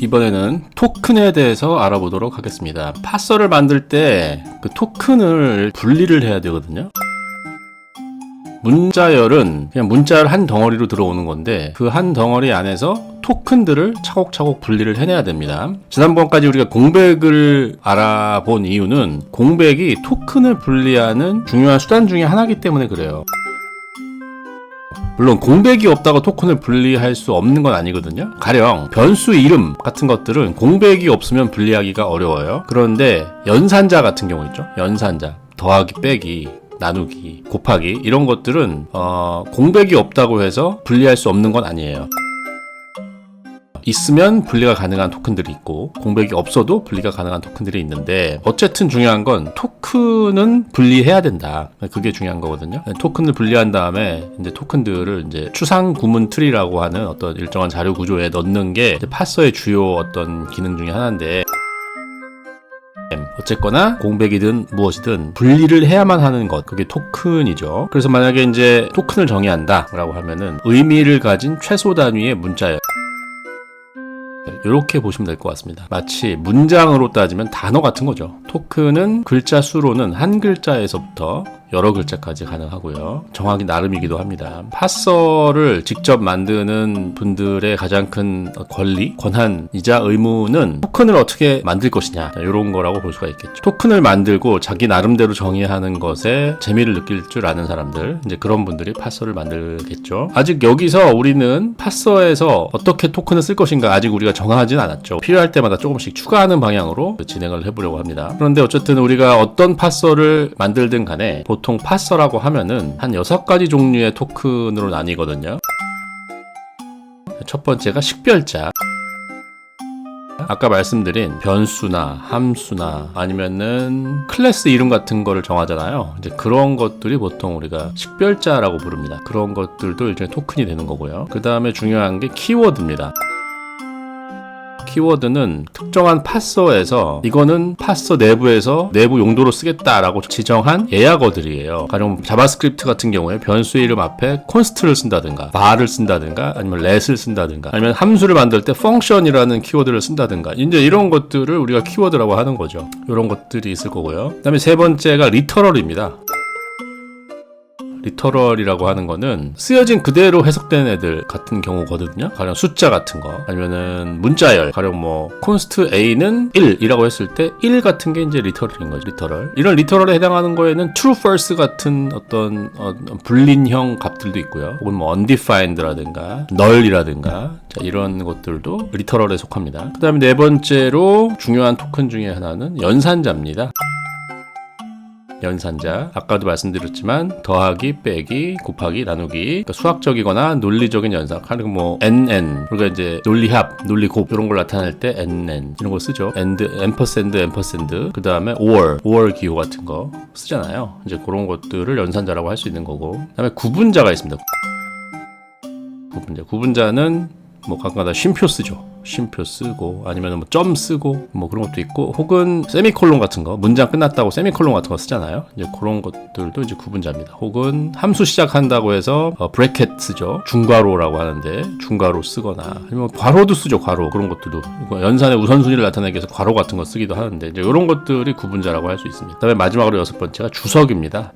이번에는 토큰에 대해서 알아보도록 하겠습니다. 파서를 만들 때 그 토큰을 분리를 해야 되거든요. 문자열은 그냥 문자열 한 덩어리로 들어오는 건데 그 한 덩어리 안에서 토큰들을 차곡차곡 분리를 해내야 됩니다. 지난번까지 우리가 공백을 알아본 이유는 공백이 토큰을 분리하는 중요한 수단 중에 하나이기 때문에 그래요. 물론 공백이 없다고 토큰을 분리할 수 없는 건 아니거든요. 가령 변수 이름 같은 것들은 공백이 없으면 분리하기가 어려워요. 그런데 연산자 같은 경우 있죠. 연산자 더하기 빼기 나누기 곱하기 이런 것들은 어, 공백이 없다고 해서 분리할 수 없는 건 아니에요. 있으면 분리가 가능한 토큰들이 있고 공백이 없어도 분리가 가능한 토큰들이 있는데 어쨌든 중요한 건 토큰은 분리해야 된다. 그게 중요한 거거든요. 토큰을 분리한 다음에 이제 토큰들을 이제 추상 구문 트리라고 하는 어떤 일정한 자료 구조에 넣는 게 파서의 주요 어떤 기능 중에 하나인데 어쨌거나 공백이든 무엇이든 분리를 해야만 하는 것 그게 토큰이죠. 그래서 만약에 이제 토큰을 정의한다 라고 하면은 의미를 가진 최소 단위의 문자예요. 이렇게 보시면 될 것 같습니다. 마치 문장으로 따지면 단어 같은 거죠. 토큰은 글자 수로는 한 글자에서부터 여러 글자까지 가능하고요. 정하기 나름이기도 합니다. 파서를 직접 만드는 분들의 가장 큰 권리, 권한이자 의무는 토큰을 어떻게 만들 것이냐 이런 거라고 볼 수가 있겠죠. 토큰을 만들고 자기 나름대로 정의하는 것에 재미를 느낄 줄 아는 사람들, 이제 그런 분들이 파서를 만들겠죠. 아직 여기서 우리는 파서에서 어떻게 토큰을 쓸 것인가 아직 우리가 정하진 않았죠. 필요할 때마다 조금씩 추가하는 방향으로 진행을 해보려고 합니다. 그런데 어쨌든 우리가 어떤 파서를 만들든 간에 보통 파서라고 하면은 한 여섯 가지 종류의 토큰으로 나뉘거든요. 첫 번째가 식별자. 아까 말씀드린 변수나 함수나 아니면은 클래스 이름 같은 거를 정하잖아요. 이제 그런 것들이 보통 우리가 식별자라고 부릅니다. 그런 것들도 일종의 토큰이 되는 거고요. 그 다음에 중요한 게 키워드입니다. 키워드는 특정한 파서에서 이거는 파서 내부에서 내부 용도로 쓰겠다라고 지정한 예약어들이에요. 가령 자바스크립트 같은 경우에 변수 이름 앞에 콘스트를 쓴다든가 bar를 쓴다든가 아니면 let을 쓴다든가 아니면 함수를 만들 때 function이라는 키워드를 쓴다든가 이제 이런 것들을 우리가 키워드라고 하는 거죠. 이런 것들이 있을 거고요. 그다음에 세 번째가 리터럴입니다. 리터럴이라고 하는 거는 쓰여진 그대로 해석된 애들 같은 경우거든요. 가령 숫자 같은 거 아니면은 문자열 가령 뭐 콘스트 A는 1이라고 했을 때 1 같은 게 이제 리터럴인 거죠. 리터럴. 이런 리터럴에 해당하는 거에는 true false 같은 어떤 어, 불린형 값들도 있고요. 혹은 뭐 undefined라든가 null이라든가 자, 이런 것들도 리터럴에 속합니다. 그다음에 네 번째로 중요한 토큰 중에 하나는 연산자입니다. 연산자. 아까도 말씀드렸지만 더하기 빼기 곱하기 나누기. 그러니까 수학적이거나 논리적인 연산. 하는 뭐 nn 우리가 이제 논리합 논리곱. 이런 걸 나타낼 때 nn 이런 거 쓰죠. And 앰퍼샌드 앰퍼샌드 그 다음에 or or 기호 같은 거 쓰잖아요. 이제 그런 것들을 연산자라고 할 수 있는 거고. 그 다음에 구분자가 있습니다. 구분자. 구분자는 뭐 가끔가다 쉼표 쓰죠 쉼표 쓰고 아니면 뭐 점 쓰고 뭐 그런 것도 있고 혹은 세미콜론 같은 거 문장 끝났다고 세미콜론 같은 거 쓰잖아요. 이제 그런 것들도 이제 구분자입니다. 혹은 함수 시작한다고 해서 어, 브래켓 쓰죠. 중괄호라고 하는데 중괄호 쓰거나 아니면 괄호도 쓰죠. 괄호 그런 것들도 연산의 우선순위를 나타내기 위해서 괄호 같은 거 쓰기도 하는데 이제 이런 것들이 구분자라고 할 수 있습니다. 그다음에 마지막으로 여섯 번째가 주석입니다.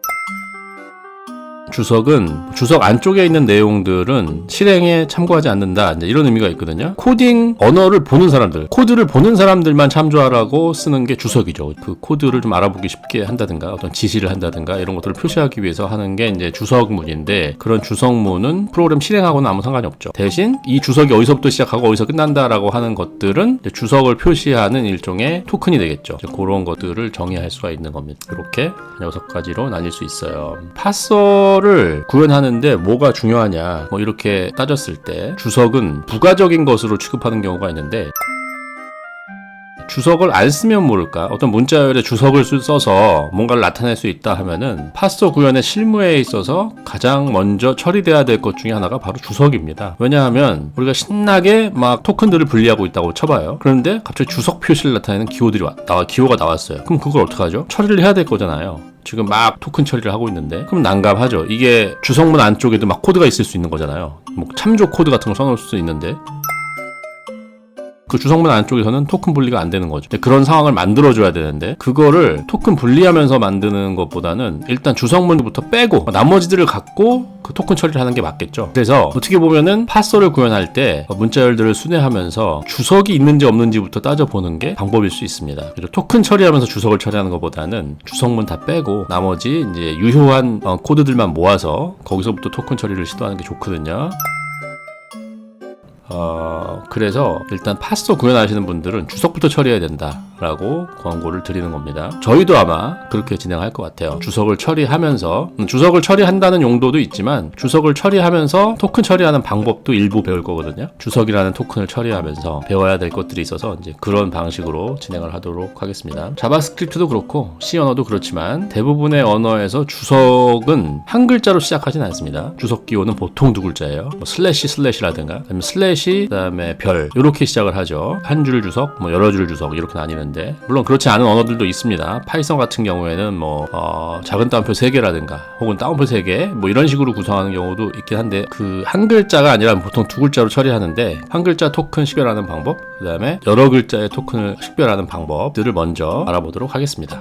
주석은 주석 안쪽에 있는 내용들은 실행에 참고하지 않는다. 이런 의미가 있거든요. 코딩 언어를 보는 사람들, 코드를 보는 사람들만 참조하라고 쓰는 게 주석이죠. 그 코드를 좀 알아보기 쉽게 한다든가 어떤 지시를 한다든가 이런 것들을 표시하기 위해서 하는 게 이제 주석문인데 그런 주석문은 프로그램 실행하고는 아무 상관이 없죠. 대신 이 주석이 어디서부터 시작하고 어디서 끝난다라고 하는 것들은 주석을 표시하는 일종의 토큰이 되겠죠. 그런 것들을 정의할 수가 있는 겁니다. 이렇게 여섯 가지로 나뉠 수 있어요. 파서 주석을 구현하는데 뭐가 중요하냐 뭐 이렇게 따졌을 때 주석은 부가적인 것으로 취급하는 경우가 있는데 주석을 안 쓰면 모를까? 어떤 문자열에 주석을 써서 뭔가를 나타낼 수 있다 하면은 파서 구현의 실무에 있어서 가장 먼저 처리돼야 될 것 중에 하나가 바로 주석입니다. 왜냐하면 우리가 신나게 막 토큰들을 분리하고 있다고 쳐봐요. 그런데 갑자기 주석 표시를 나타내는 기호들이 와, 나와 기호가 나왔어요. 그럼 그걸 어떡하죠? 처리를 해야 될 거잖아요. 지금 막 토큰 처리를 하고 있는데. 그럼 난감하죠. 이게 주석문 안쪽에도 막 코드가 있을 수 있는 거잖아요. 뭐 참조 코드 같은 거 써놓을 수 있는데 그 주석문 안쪽에서는 토큰 분리가 안 되는 거죠. 그런 상황을 만들어줘야 되는데 그거를 토큰 분리하면서 만드는 것보다는 일단 주석문부터 빼고 나머지들을 갖고 그 토큰 처리를 하는 게 맞겠죠. 그래서 어떻게 보면은 파서를 구현할 때 문자열들을 순회하면서 주석이 있는지 없는지부터 따져보는 게 방법일 수 있습니다. 토큰 처리하면서 주석을 처리하는 것보다는 주석문 다 빼고 나머지 이제 유효한 어, 코드들만 모아서 거기서부터 토큰 처리를 시도하는 게 좋거든요. 어, 그래서 일단 파서 구현하시는 분들은 주석부터 처리해야 된다 라고 권고를 드리는 겁니다. 저희도 아마 그렇게 진행할 것 같아요. 주석을 처리하면서 음, 주석을 처리한다는 용도도 있지만 주석을 처리하면서 토큰 처리하는 방법도 일부 배울 거거든요. 주석이라는 토큰을 처리하면서 배워야 될 것들이 있어서 이제 그런 방식으로 진행을 하도록 하겠습니다. 자바스크립트도 그렇고 C 언어도 그렇지만 대부분의 언어에서 주석은 한 글자로 시작하진 않습니다. 주석 기호는 보통 두 글자예요. 뭐 슬래시 슬래시라든가 슬래시 그다음에 별 이렇게 시작을 하죠. 한 줄 주석, 뭐 여러 줄 주석 이렇게 나뉘 는데 물론 그렇지 않은 언어들도 있습니다. 파이썬 같은 경우에는 뭐 어, 작은 따옴표 3개라든가 혹은 따옴표 3개 뭐 이런 식으로 구성하는 경우도 있긴 한데 그 한 글자가 아니라 보통 두 글자로 처리하는데 한 글자 토큰 식별하는 방법 그 다음에 여러 글자의 토큰을 식별하는 방법들을 먼저 알아보도록 하겠습니다.